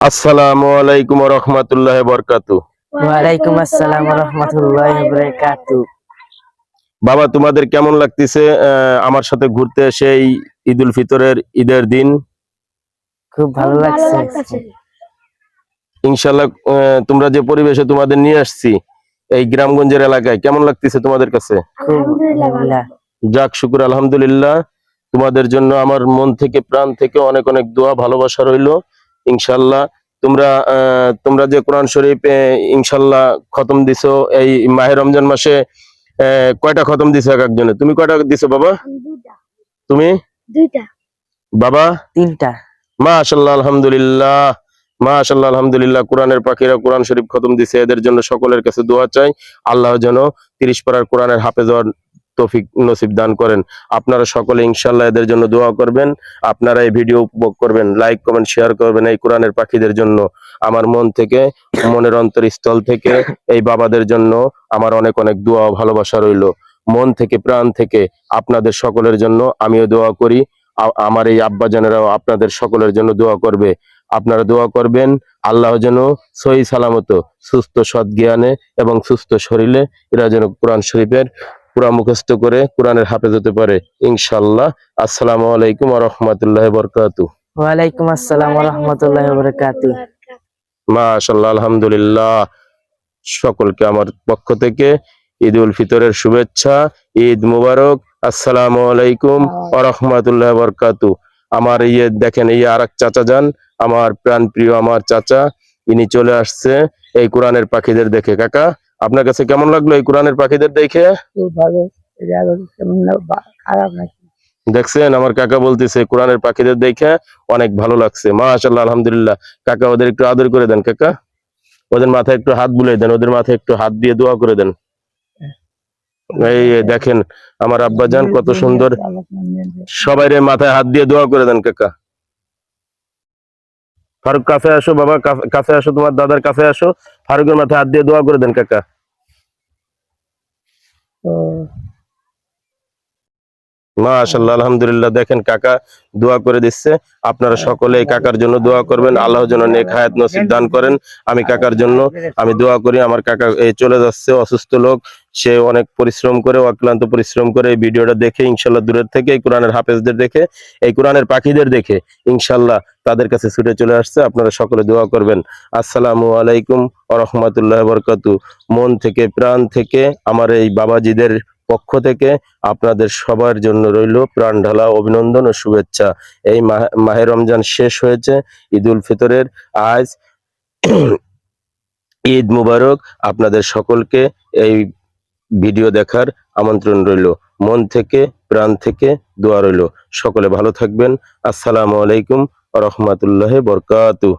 আসসালামু আলাইকুম রহমতুল্লাহ বরকাতু। ওয়ালাইকুম আসসালাম রহমতুল্লাহ বরকাতু। বাবা তোমাদের কেমন লাগতেছে আহ, আমার সাথে ঘুরতে এসে এই ঈদ উল ফিতরের ঈদের দিন? খুব ভালো লাগছে। ইনশাল্লাহ আহ, তোমরা যে পরিবেশে তোমাদের নিয়ে আসছি এই গ্রামগঞ্জের এলাকায় কেমন লাগতেছে তোমাদের কাছে? যাক শুকুর আলহামদুলিল্লাহ। তোমাদের জন্য আমার মন থেকে প্রাণ থেকে অনেক অনেক দোয়া ভালোবাসা রইল। ইনশাল্লাহ তোমরা আহ, তোমরা যে কোরআন শরীফ ইনশাল্লাহ খতম দিছো এই মাহে রমজান মাসে কয়টা খতম দিছো এক একজনে? তুমি কয়টা দিছো বাবা? তুমি? বাবা? তিনটা। মাশাল্লাহ আলহামদুলিল্লাহ। মাশাল্লাহ আলহামদুলিল্লাহ কোরআনের পাখিরা কোরআন শরীফ খতম দিছে এদের জন্য সকলের কাছে দোয়া চাই। আল্লাহ যেন তিরিশ পাড়ার কোরআনের হাফেজ তৌফিক নসিব দান করেন। আপনারা সকলে ইনশাল্লাহ এদের জন্য দোয়া করবেন। আপনারা এই ভিডিও উপভোগ করবেন লাইক কমেন্ট শেয়ার করবেন এই কোরআনের পাখিদের জন্য। আমার মন থেকে, মনের অন্তরস্থল থেকে এই বাবাদের জন্য আমার অনেক অনেক দোয়া ভালোবাসা রইল। মন থেকে, প্রাণ থেকে আপনাদের সকলের জন্য আমিও দোয়া করি। আমার এই আব্বাজানেরাও আপনাদের সকলের জন্য দোয়া করবে। আপনারা দোয়া করবেন, আল্লাহ যেন সহি সালামত, সুস্থ সৎ জ্ঞানে এবং সুস্থ শরীরে এরা যেন কোরআন শরীফের পুরা মুখস্থ করে কোরআনের হাফেজ হতে পারে ইনশাল্লাহ আসসালামু আলাইকুম রহমতুল্লাহ বরকাতু ওয়ালাইকুম আসসালাম রহমতুল্লাহ বরকাতু মাশাল্লাহ আলহামদুলিল্লাহ। সকলকে আমার পক্ষ থেকে ঈদ উল ফিতরের শুভেচ্ছা ঈদ মুবারক। আসসালামু আলাইকুম রহমতুল্লাহ বরকাতু আমার ইয়ে দেখেন এই আর এক চাচা যান আমার প্রাণ প্রিয় আমার চাচা। ইনি চলে আসছে এই কোরআনের পাখিদের দেখে। কাকা আপনার কাছে কেমন লাগল এই কোরআনের পাখিদের দেখে? খারাপ নাকি? দেখছেন আমার কাকা বলতেছে কোরআনের পাখিদের দেখে অনেক ভালো লাগছে। মাশাল্লাহ আলহামদুলিল্লাহ। কাকা ওদের একটু আদর করে দেন কাকা। ওদের মাথায় একটু হাত বুলিয়ে দেন ওদের মাথায় একটু হাত দিয়ে দোয়া করে দেন। এই দেখেন আমার আব্বাজান কত সুন্দর। সবাই মাথায় হাত দিয়ে দোয়া করে দেন কাকা। ফারুক কাছে আসো, বাবা কাছে- আসো, তোমার দাদার কাছে আসো। ফারুকের মাথায় হাত দিয়ে দোয়া করে দেন, কাকা। মাশাল্লাহ আলহামদুলিল্লাহ। দেখেন কাকা দোয়া করে দিচ্ছে। আপনারা সকলে এই কাকার জন্য দোয়া করবেন। আল্লাহ যেন নেক হায়াত নসিব দান করেন। আমি কাকার জন্য, আমি দোয়া করি। আমার কাকা এই চলে যাচ্ছে, অসুস্থ লোক। সে অনেক পরিশ্রম করে, অক্লান্ত পরিশ্রম করে এই ভিডিওটা দেখে ইনশাল্লাহ দূরের থেকে, এই কোরআনের হাফেজদের দেখে, এই কোরআনের পাখিদের দেখে ইনশাল্লাহ তাদের কাছে ছুটে চলে আসছে। আপনারা সকলে দোয়া করবেন। আসসালামু আলাইকুম রহমতুল্লাহ বরকাতু মন থেকে, প্রাণ থেকে আমার এই বাবাজিদের পক্ষ থেকে আপনাদের সবার জন্য রইল প্রাণ ঢালা অভিনন্দন ও শুভেচ্ছা। এই মাহে- রমজান শেষ হয়েছে ঈদ উল ফিতরের আজ ঈদ মুবারক। আপনাদের সকলকে এই ভিডিও দেখার আমন্ত্রণ রইল। মন থেকে, প্রাণ থেকে দোয়া রইল। সকলে ভালো থাকবেন। আসসালামু আলাইকুম রহমতুল্লাহ বরকাতু